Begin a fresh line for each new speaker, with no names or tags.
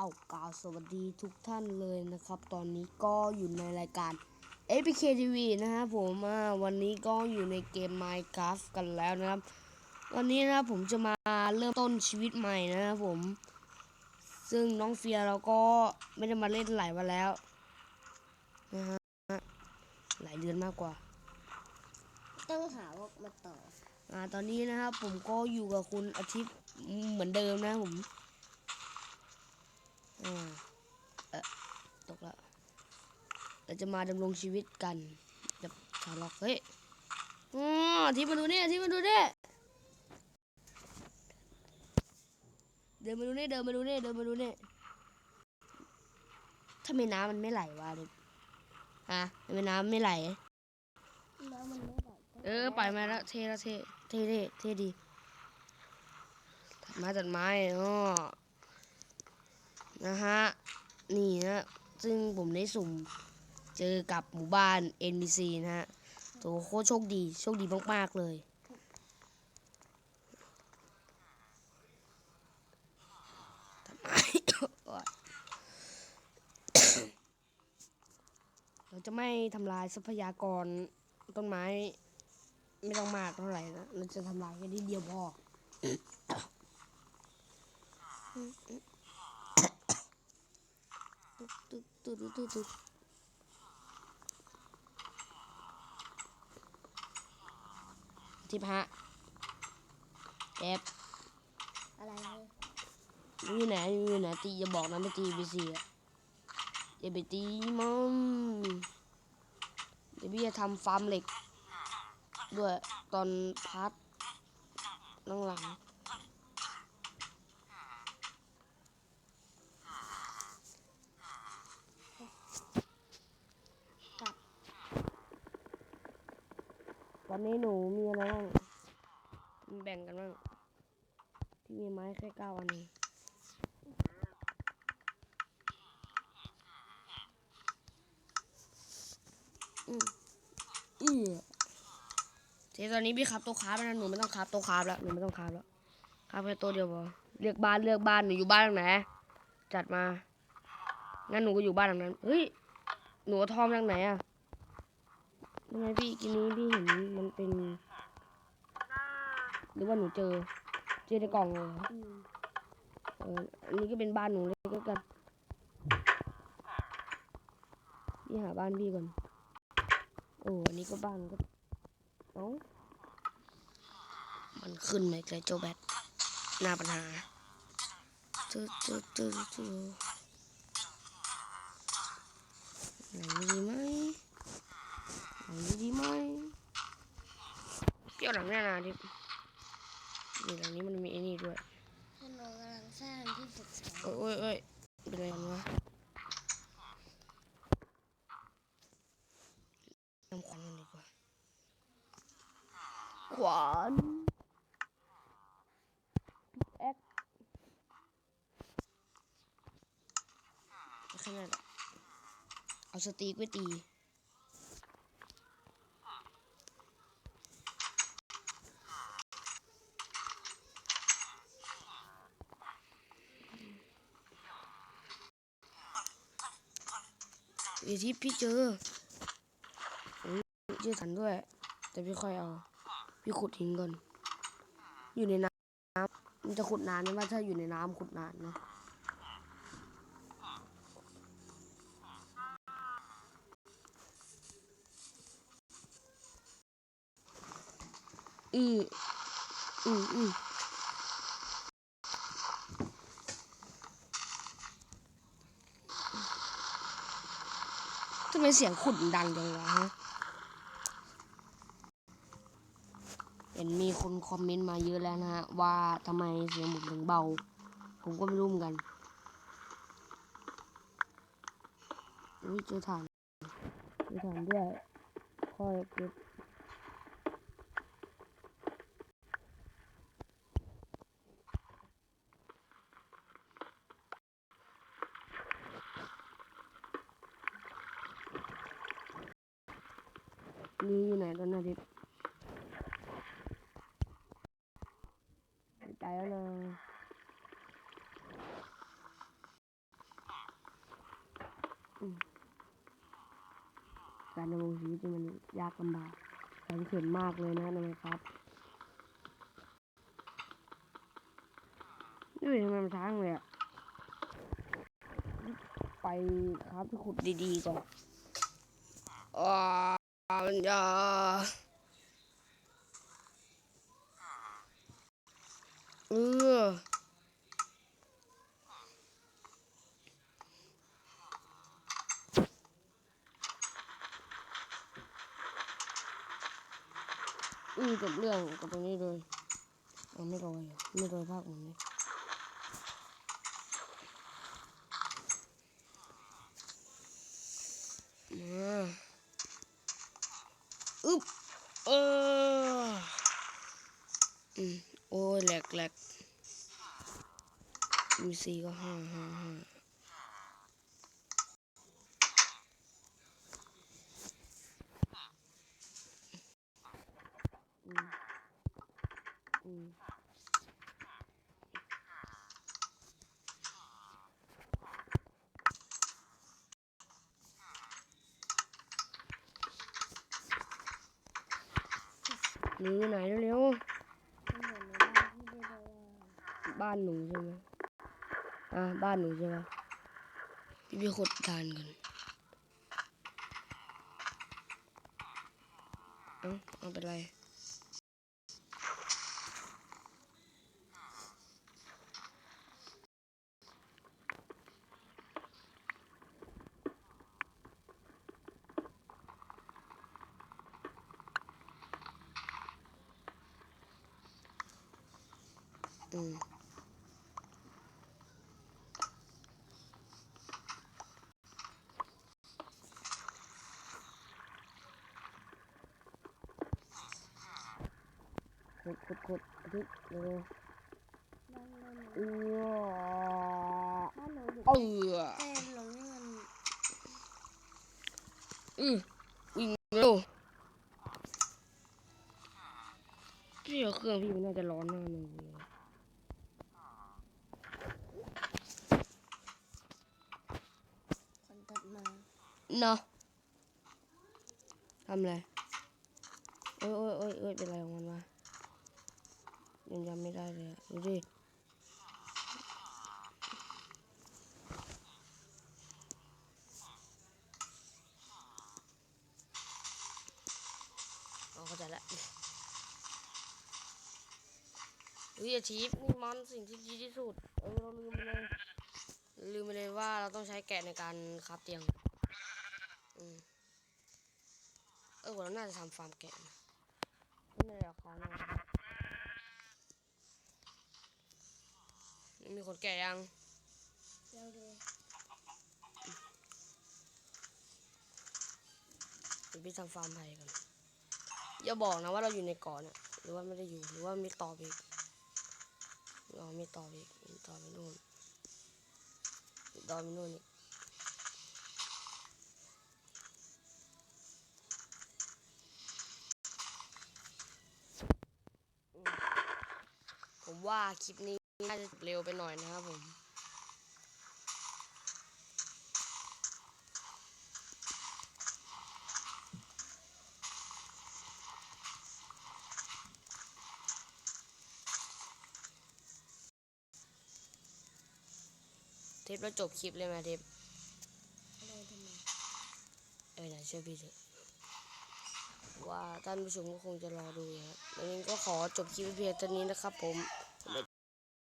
เอากล่าวสวัสดีทุกท่านเลยนะครับ ตอนนี้ก็อยู่ในรายการ APK TV นะครับผมอ่าวันนี้ก็อยู่ในเกม Minecraft กันแล้วนะครับ วันนี้นะครับผมจะมาเริ่มต้นชีวิตใหม่นะครับผม ซึ่งน้องเฟียเราก็ไม่ได้มาเล่นหลายวันแล้วนะฮะหลายเดือนมากกว่า
ต้องหาว่ามาต่อ
อ่าตอนนี้นะครับผมก็อยู่กับคุณอาทิตย์เหมือนเดิมนะผม อ่าเออตกละเราจะมาดำรงชีวิตกันกับชาวล็อกเฮ้ยอ๋ออาทิตย์มาดูนี่อาทิตย์มาดูนี่เดินมาดูนี่เดินมาดูนี่เดินมาดูนี่ทำไมน้ำมันไม่ไหลวะเด็กฮะทำไมน้ำไม่ไหล
แล้วมันไม่ได้
เออปล่อยมาแล้วเท่แล้วเท่เท่เท่เท่ดีตัดไม้ตัดไม้อ๋อ นะฮะ นี่นะ ซึ่งผมได้สุ่มเจอกับหมู่บ้าน NPC นะฮะโถโคตรโชคดีโชคดีมาก ๆ เลยตัดไม เราจะไม่ทำลายทรัพยากรต้นไม้ ไม่ต้องมากเท่าไหร่นะ เราจะทำลายแค่นิดเดียวพอ ตุ๊ด ตุ๊ดตุ๊ดตุ๊ดตุ๊ดทิพฮะแอบ
อะไรเลย
อยู่ไหนอยู่ไหนตีอย่าบอกนะไม่ตีบีซีอะอย่าไปตีมันเดี๋ยวพี่จะทำฟาร์มเหล็ก ด้วยตอนพัดนั่งหลัง ตอนนี้หนูมีอะไรบ้างมีแบ่งกันบ้างที่มีไม้แค่เก้าอันเองอืมอือทีตอนนี้พี่ขับตัวคาร์บแล้วนะหนูไม่ต้องขับตัวคาร์บแล้วหนูไม่ต้องขับแล้วขับแค่ตัวเดียวพอเลือกบ้านเลือกบ้านหนูอยู่บ้านหลังไหนจัดมางั้นหนูก็อยู่บ้านหลังนั้นเฮ้ยหนูเอาทอมจากไหนอะ ทำไมพี่กินนี้พี่เห็นมันเป็น หรือว่าหนูเจอ เจอในกล่องเลยเหรอ
อ
อันนี้ก็เป็นบ้านหนูเลยก็กันพี่หาบ้านพี่ก่อนโอ้อันนี้ก็บ้านก็เอ้ามันขึ้นไหมไกลโจแบทหน้าปัญหาตึ๊ดตึ๊ดตึ๊ดตึ๊ดหนดีไหมหลังนี้ดีไหมพี่เอา หลังแน่นาดินี่หลังนี้มันมีไอ้นี่ด้วย
พนกำลังสร้างที่ฝึกสอน
โอ้ยโอ้ยโอ้ยเป็นอะไรกันวะทำขวานกันดีกว่า ขวานแอ็กแค่นั้นแหละเอาสตีกไว้ตี เดี๋ยวที่พี่เจออุ๊ยเจอสันด้วย แต่พี่ค่อยเอา พี่ขุดหินก่อน อยู่ในน้ำมันจะขุดนานไหมว่าถ้าอยู่ในน้ำขุดนานนะอืมอืมอืมำไมเสียงขุดมันดังจังวะฮะเห็นมีคนคอมเมนต์มาเยอะแล้วนะฮะ ว่าทำไมเสียงผมถึงเบา ผมก็ไม่รู้เหมือนกันอุ้ยเจอฐานเจอฐานด้วยค่อยเก็บนี่อยู่ไหนตอนนาทิตย์ ใจ แล้วนะอืมการดำรงชีวิตมันยากลำบากแสนเข็ญมากเลยนะนะครับนี่ทำไมมันช้างเลยอะไปครับขุดดีๆก่อนอ๋อมันจะ เอออืมจบเรื่องกับตรงนี้เลยเอาไม่โรยไม่โรยภาคเหมือนนี้มาอึ๊บเอออืมโอ้ยแหลกแหลก มีสี่ก็ห้าห้าห้าอืมอืมหนูอยู่ไหนเร็ว
เนี้ย
ๆบ้านหนูใช่ไหม อะบ้านหนูใช่ไหมพี่พี่ขุดทานก่อนเอ้าเอาเป็นไรอืม ขุดขุดขุดอาทิตย์เร็ว
บ้านเราหนู
ๆเอื้อ
บ้านหนูอยู่
เออ
ใกล้ลงให้มัน
อือวิ่งเร็วพี่เอาเครื่องพี่มันน่าจะร้อนหน้าหนึ่งเลย
คนตัดมา
เนาะทำอะไรเอ้ยเอ้ยเอ้ยเอ้ยเป็นไรของมันวะ ยังจำไม่ได้เลยดูดิอ๋อเข้าใจละเฮ้ยอาชีพนี่มันสิ่งที่ดีที่สุด เออเราลืมไปเลย ลืมไปเลยว่าเราต้องใช้แกะในการคาฟเตียง อืมเออเราน่าจะทำฟาร์มแกะนะไม่ได้เอาเขานะ มีคนแกะยัง
เดี๋ยวดู
เดี๋ยวพี่ทำฟาร์มไผ่กันอย่าบอกนะว่าเราอยู่ในเกาะเนี่ยหรือว่าไม่ได้อยู่หรือว่ามีต่อไปอีกอ๋อมีต่อไปอีกมีต่อไปนู่นมีต่อไปนู่นอีกผมว่าคลิปนี้ น่าจะเร็วไปหน่อยนะครับผม เทปแล้วจบคลิปเลยไหมเทป
อะไรทำไม
เออนะเชื่อพี่เถอะว่าท่านผู้ชมก็คงจะรอดูนะครับวันนี้ก็ขอจบคลิปเพียงเท่านี้นะครับผม